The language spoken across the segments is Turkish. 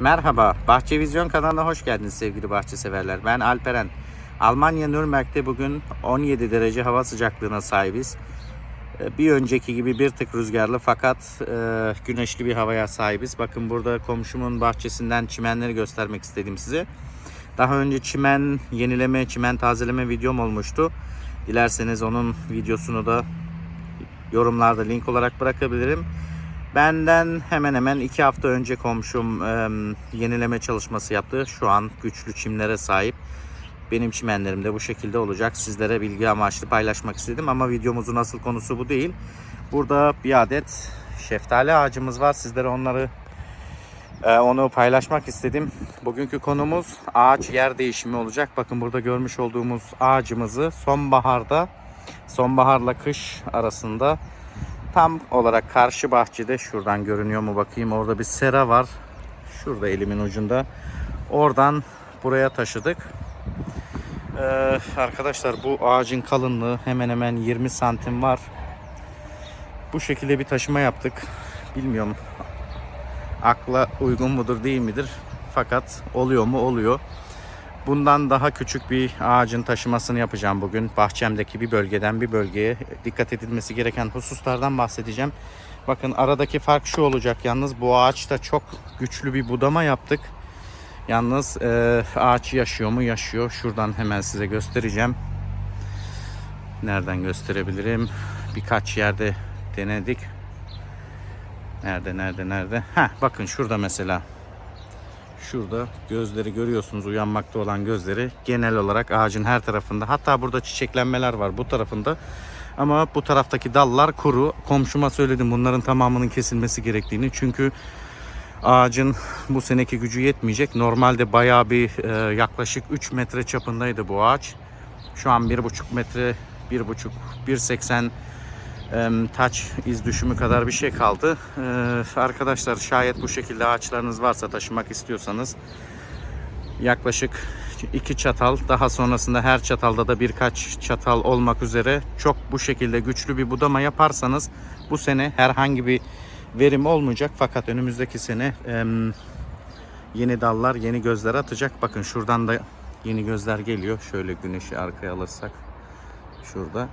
Merhaba, Bahçe Vizyon kanalına hoş geldiniz sevgili bahçe severler. Ben Alperen. Almanya Nürnberg'de bugün 17 derece hava sıcaklığına sahibiz. Ee, Bir önceki gibi bir tık rüzgarlı fakat e, güneşli bir havaya sahibiz. Bakın burada komşumun bahçesinden çimenleri göstermek istedim size. Daha önce çimen yenileme, çimen tazeleme videom olmuştu. Dilerseniz onun videosunu da yorumlarda link olarak bırakabilirim. Benden hemen hemen iki hafta önce komşum e, yenileme çalışması yaptı. Şu an güçlü çimlere sahip. Benim çimenlerim de bu şekilde olacak. Sizlere bilgi amaçlı paylaşmak istedim ama videomuzun asıl konusu bu değil. Burada bir adet şeftali ağacımız var. Sizlere onları e, onu paylaşmak istedim. Bugünkü konumuz ağaç yer değişimi olacak. Bakın burada görmüş olduğumuz ağacımızı sonbaharda sonbaharla kış arasında tam olarak karşı bahçede şuradan görünüyor mu bakayım orada bir sera var. Şurada elimin ucunda. Oradan buraya taşıdık. Ee, arkadaşlar bu ağacın kalınlığı hemen hemen 20 santim var. Bu şekilde bir taşıma yaptık. Bilmiyorum akla uygun mudur değil midir? Fakat oluyor mu? Oluyor. Bundan daha küçük bir ağacın taşımasını yapacağım bugün. Bahçemdeki bir bölgeden bir bölgeye dikkat edilmesi gereken hususlardan bahsedeceğim. Bakın aradaki fark şu olacak yalnız bu ağaçta çok güçlü bir budama yaptık. Yalnız e, ağaç yaşıyor mu? Yaşıyor. Şuradan hemen size göstereceğim. Nereden gösterebilirim? Birkaç yerde denedik. Nerede nerede nerede? Ha bakın şurada mesela. Şurada gözleri görüyorsunuz uyanmakta olan gözleri genel olarak ağacın her tarafında. Hatta burada çiçeklenmeler var bu tarafında. Ama bu taraftaki dallar kuru. Komşuma söyledim bunların tamamının kesilmesi gerektiğini. Çünkü ağacın bu seneki gücü yetmeyecek. Normalde bayağı bir e, yaklaşık 3 metre çapındaydı bu ağaç. Şu an 1,5 metre 1,5 1.80 em, taç iz düşümü kadar bir şey kaldı. Ee, arkadaşlar şayet bu şekilde ağaçlarınız varsa taşımak istiyorsanız yaklaşık iki çatal daha sonrasında her çatalda da birkaç çatal olmak üzere çok bu şekilde güçlü bir budama yaparsanız bu sene herhangi bir verim olmayacak fakat önümüzdeki sene yeni dallar yeni gözler atacak. Bakın şuradan da yeni gözler geliyor. Şöyle güneşi arkaya alırsak şurada.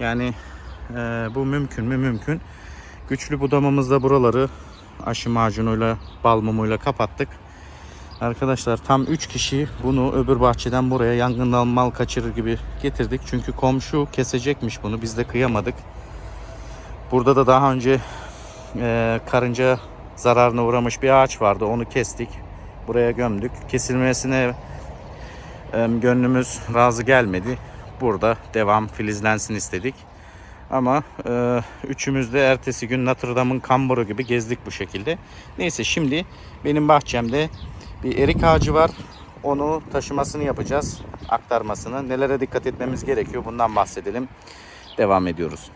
Yani ee, bu mümkün mü? Mümkün. Güçlü budamamızda buraları aşı macunuyla, bal mumuyla kapattık. Arkadaşlar tam 3 kişi bunu öbür bahçeden buraya yangından mal kaçırır gibi getirdik. Çünkü komşu kesecekmiş bunu. Biz de kıyamadık. Burada da daha önce e, karınca zararına uğramış bir ağaç vardı. Onu kestik. Buraya gömdük. Kesilmesine e, gönlümüz razı gelmedi. Burada devam filizlensin istedik. Ama e, üçümüz de ertesi gün Notre Dame'ın kamburu gibi gezdik bu şekilde. Neyse şimdi benim bahçemde bir erik ağacı var. Onu taşımasını yapacağız. Aktarmasını. Nelere dikkat etmemiz gerekiyor bundan bahsedelim. Devam ediyoruz.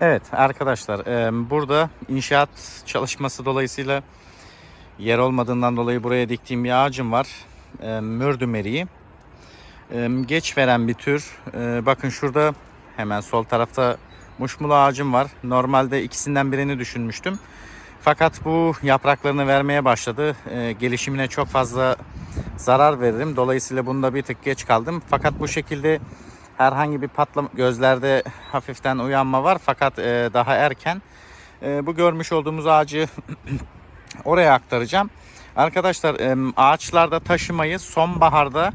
Evet arkadaşlar e, burada inşaat çalışması dolayısıyla yer olmadığından dolayı buraya diktiğim bir ağacım var. E, eriği. E, geç veren bir tür. E, bakın şurada Hemen sol tarafta muşmula ağacım var. Normalde ikisinden birini düşünmüştüm. Fakat bu yapraklarını vermeye başladı. E, gelişimine çok fazla zarar veririm. Dolayısıyla bunda bir tık geç kaldım. Fakat bu şekilde herhangi bir patlama gözlerde hafiften uyanma var. Fakat e, daha erken. E, bu görmüş olduğumuz ağacı oraya aktaracağım. Arkadaşlar e, ağaçlarda taşımayı sonbaharda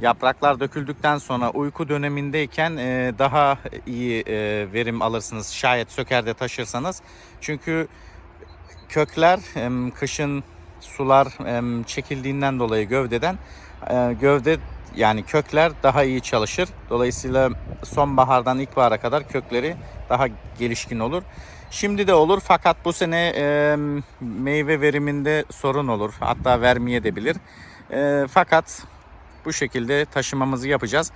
Yapraklar döküldükten sonra uyku dönemindeyken e, daha iyi e, verim alırsınız şayet sökerde taşırsanız. Çünkü kökler e, kışın sular e, çekildiğinden dolayı gövdeden e, gövde yani kökler daha iyi çalışır. Dolayısıyla sonbahardan ilkbahara kadar kökleri daha gelişkin olur. Şimdi de olur fakat bu sene e, meyve veriminde sorun olur. Hatta vermeye de bilir. E, fakat bu şekilde taşımamızı yapacağız.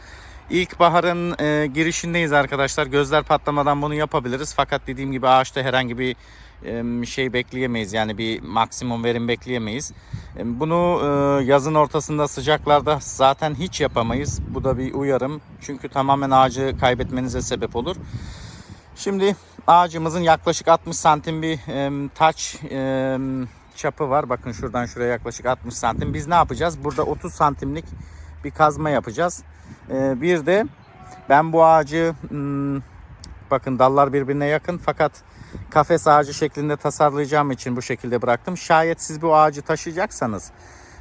İlkbaharın e, girişindeyiz arkadaşlar. Gözler patlamadan bunu yapabiliriz. Fakat dediğim gibi ağaçta herhangi bir e, şey bekleyemeyiz. Yani bir maksimum verim bekleyemeyiz. E, bunu e, yazın ortasında sıcaklarda zaten hiç yapamayız. Bu da bir uyarım. Çünkü tamamen ağacı kaybetmenize sebep olur. Şimdi ağacımızın yaklaşık 60 santim bir e, taç e, çapı var. Bakın şuradan şuraya yaklaşık 60 santim. Biz ne yapacağız? Burada 30 santimlik bir kazma yapacağız. Ee, bir de ben bu ağacı hmm, bakın dallar birbirine yakın fakat kafes ağacı şeklinde tasarlayacağım için bu şekilde bıraktım. Şayet siz bu ağacı taşıyacaksanız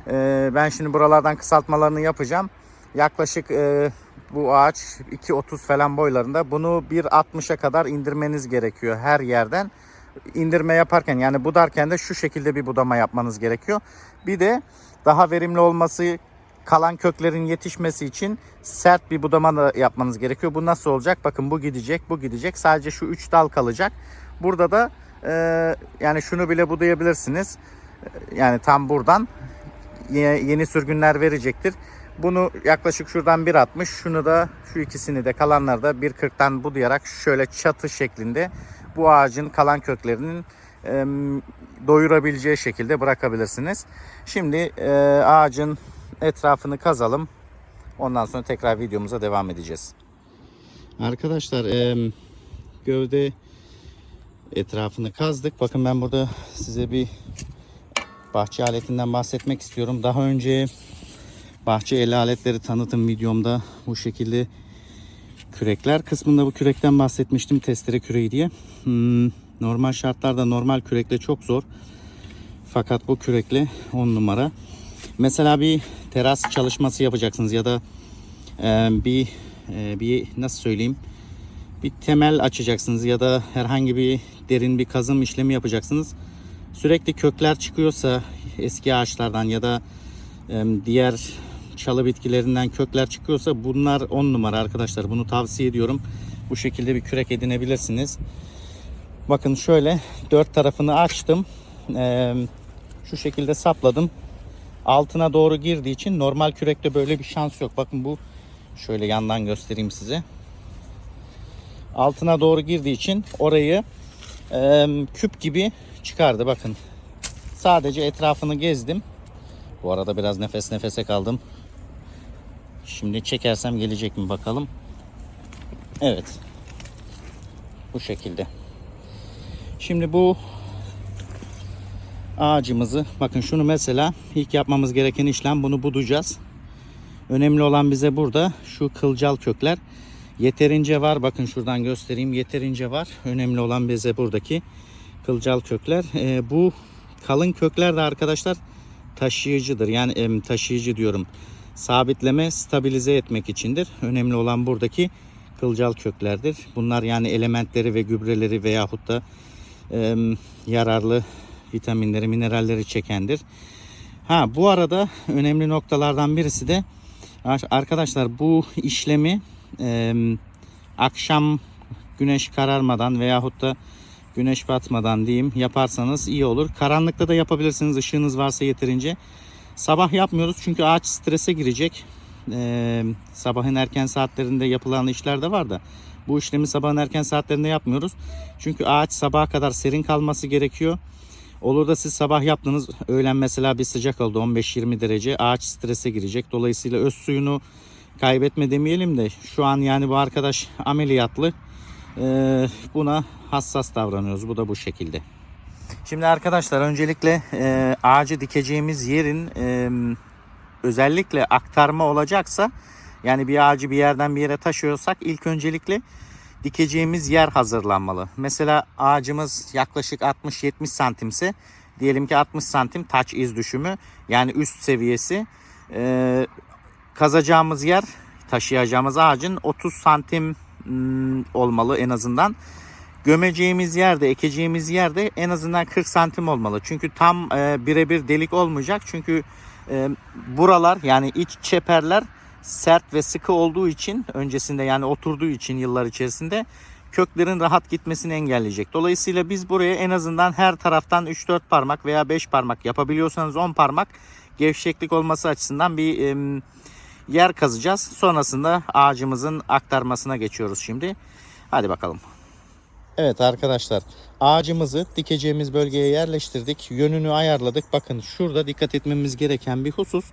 e, ben şimdi buralardan kısaltmalarını yapacağım. Yaklaşık e, bu ağaç 2.30 falan boylarında. Bunu 1.60'a kadar indirmeniz gerekiyor her yerden. İndirme yaparken yani budarken de şu şekilde bir budama yapmanız gerekiyor. Bir de daha verimli olması kalan köklerin yetişmesi için sert bir budama da yapmanız gerekiyor. Bu nasıl olacak? Bakın bu gidecek, bu gidecek. Sadece şu 3 dal kalacak. Burada da e, yani şunu bile budayabilirsiniz. E, Yani tam buradan ye- yeni sürgünler verecektir. Bunu yaklaşık şuradan 1.60 şunu da şu ikisini de kalanları da 1.40'tan budayarak şöyle çatı şeklinde bu ağacın kalan köklerinin e, doyurabileceği şekilde bırakabilirsiniz. Şimdi e, ağacın etrafını kazalım. Ondan sonra tekrar videomuza devam edeceğiz. Arkadaşlar e, gövde etrafını kazdık. Bakın ben burada size bir bahçe aletinden bahsetmek istiyorum. Daha önce bahçe el aletleri tanıtım videomda bu şekilde kürekler kısmında bu kürekten bahsetmiştim. Testere küreği diye. Hmm, normal şartlarda normal kürekle çok zor. Fakat bu kürekle 10 numara. Mesela bir teras çalışması yapacaksınız ya da e, bir e, bir nasıl söyleyeyim bir temel açacaksınız ya da herhangi bir derin bir kazım işlemi yapacaksınız. Sürekli kökler çıkıyorsa eski ağaçlardan ya da e, diğer çalı bitkilerinden kökler çıkıyorsa bunlar 10 numara arkadaşlar. Bunu tavsiye ediyorum. Bu şekilde bir kürek edinebilirsiniz. Bakın şöyle dört tarafını açtım. E, şu şekilde sapladım. Altına doğru girdiği için normal kürekte böyle bir şans yok. Bakın bu şöyle yandan göstereyim size. Altına doğru girdiği için orayı e, küp gibi çıkardı. Bakın sadece etrafını gezdim. Bu arada biraz nefes nefese kaldım. Şimdi çekersem gelecek mi bakalım. Evet. Bu şekilde. Şimdi bu ağacımızı bakın şunu mesela ilk yapmamız gereken işlem bunu budayacağız. Önemli olan bize burada şu kılcal kökler yeterince var. Bakın şuradan göstereyim yeterince var. Önemli olan bize buradaki kılcal kökler. Ee, bu kalın kökler de arkadaşlar taşıyıcıdır. Yani em, taşıyıcı diyorum. Sabitleme, stabilize etmek içindir. Önemli olan buradaki kılcal köklerdir. Bunlar yani elementleri ve gübreleri veyahut da em, yararlı vitaminleri, mineralleri çekendir. Ha bu arada önemli noktalardan birisi de arkadaşlar bu işlemi e, akşam güneş kararmadan veyahut da güneş batmadan diyeyim yaparsanız iyi olur. Karanlıkta da yapabilirsiniz ışığınız varsa yeterince. Sabah yapmıyoruz çünkü ağaç strese girecek. E, sabahın erken saatlerinde yapılan işler de var da bu işlemi sabahın erken saatlerinde yapmıyoruz. Çünkü ağaç sabaha kadar serin kalması gerekiyor. Olur da siz sabah yaptınız öğlen mesela bir sıcak oldu 15-20 derece ağaç strese girecek. Dolayısıyla öz suyunu kaybetme demeyelim de şu an yani bu arkadaş ameliyatlı. Ee, buna hassas davranıyoruz. Bu da bu şekilde. Şimdi arkadaşlar öncelikle e, ağacı dikeceğimiz yerin e, özellikle aktarma olacaksa yani bir ağacı bir yerden bir yere taşıyorsak ilk öncelikle dikeceğimiz yer hazırlanmalı. Mesela ağacımız yaklaşık 60-70 santimse diyelim ki 60 santim taç iz düşümü yani üst seviyesi e, kazacağımız yer taşıyacağımız ağacın 30 santim mm, olmalı en azından. Gömeceğimiz yerde, ekeceğimiz yerde en azından 40 santim olmalı. Çünkü tam e, birebir delik olmayacak. Çünkü e, buralar yani iç çeperler sert ve sıkı olduğu için öncesinde yani oturduğu için yıllar içerisinde köklerin rahat gitmesini engelleyecek. Dolayısıyla biz buraya en azından her taraftan 3-4 parmak veya 5 parmak yapabiliyorsanız 10 parmak gevşeklik olması açısından bir e, yer kazacağız. Sonrasında ağacımızın aktarmasına geçiyoruz şimdi. Hadi bakalım. Evet arkadaşlar ağacımızı dikeceğimiz bölgeye yerleştirdik. Yönünü ayarladık. Bakın şurada dikkat etmemiz gereken bir husus.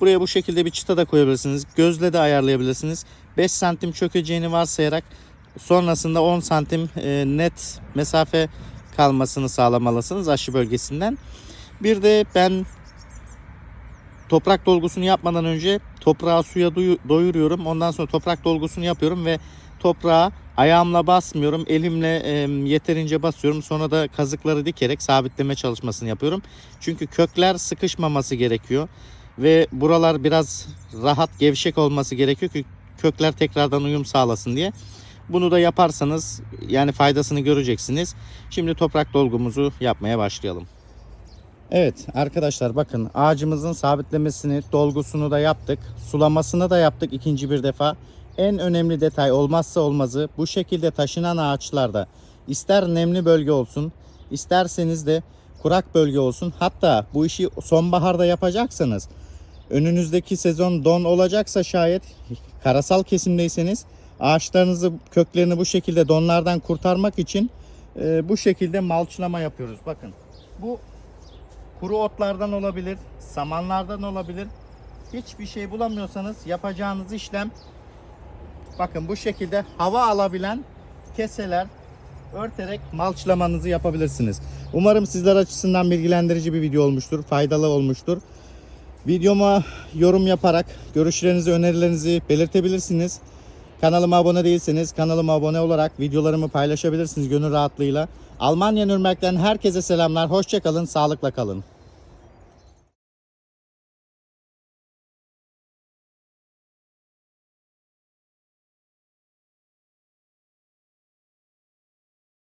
Buraya bu şekilde bir çıta da koyabilirsiniz. Gözle de ayarlayabilirsiniz. 5 santim çökeceğini varsayarak sonrasında 10 santim e, net mesafe kalmasını sağlamalısınız aşı bölgesinden. Bir de ben toprak dolgusunu yapmadan önce toprağı suya doyuruyorum. Ondan sonra toprak dolgusunu yapıyorum ve toprağa ayağımla basmıyorum. Elimle e, yeterince basıyorum. Sonra da kazıkları dikerek sabitleme çalışmasını yapıyorum. Çünkü kökler sıkışmaması gerekiyor. Ve buralar biraz rahat gevşek olması gerekiyor ki kökler tekrardan uyum sağlasın diye. Bunu da yaparsanız yani faydasını göreceksiniz. Şimdi toprak dolgumuzu yapmaya başlayalım. Evet arkadaşlar bakın ağacımızın sabitlemesini, dolgusunu da yaptık. Sulamasını da yaptık ikinci bir defa. En önemli detay olmazsa olmazı bu şekilde taşınan ağaçlarda ister nemli bölge olsun, isterseniz de kurak bölge olsun. Hatta bu işi sonbaharda yapacaksanız önünüzdeki sezon don olacaksa şayet karasal kesimdeyseniz ağaçlarınızı köklerini bu şekilde donlardan kurtarmak için e, bu şekilde malçlama yapıyoruz. Bakın bu kuru otlardan olabilir, samanlardan olabilir. Hiçbir şey bulamıyorsanız yapacağınız işlem bakın bu şekilde hava alabilen keseler örterek malçlamanızı yapabilirsiniz. Umarım sizler açısından bilgilendirici bir video olmuştur, faydalı olmuştur. Videoma yorum yaparak görüşlerinizi, önerilerinizi belirtebilirsiniz. Kanalıma abone değilseniz kanalıma abone olarak videolarımı paylaşabilirsiniz gönül rahatlığıyla. Almanya Nürnberg'den herkese selamlar. Hoşçakalın, sağlıkla kalın.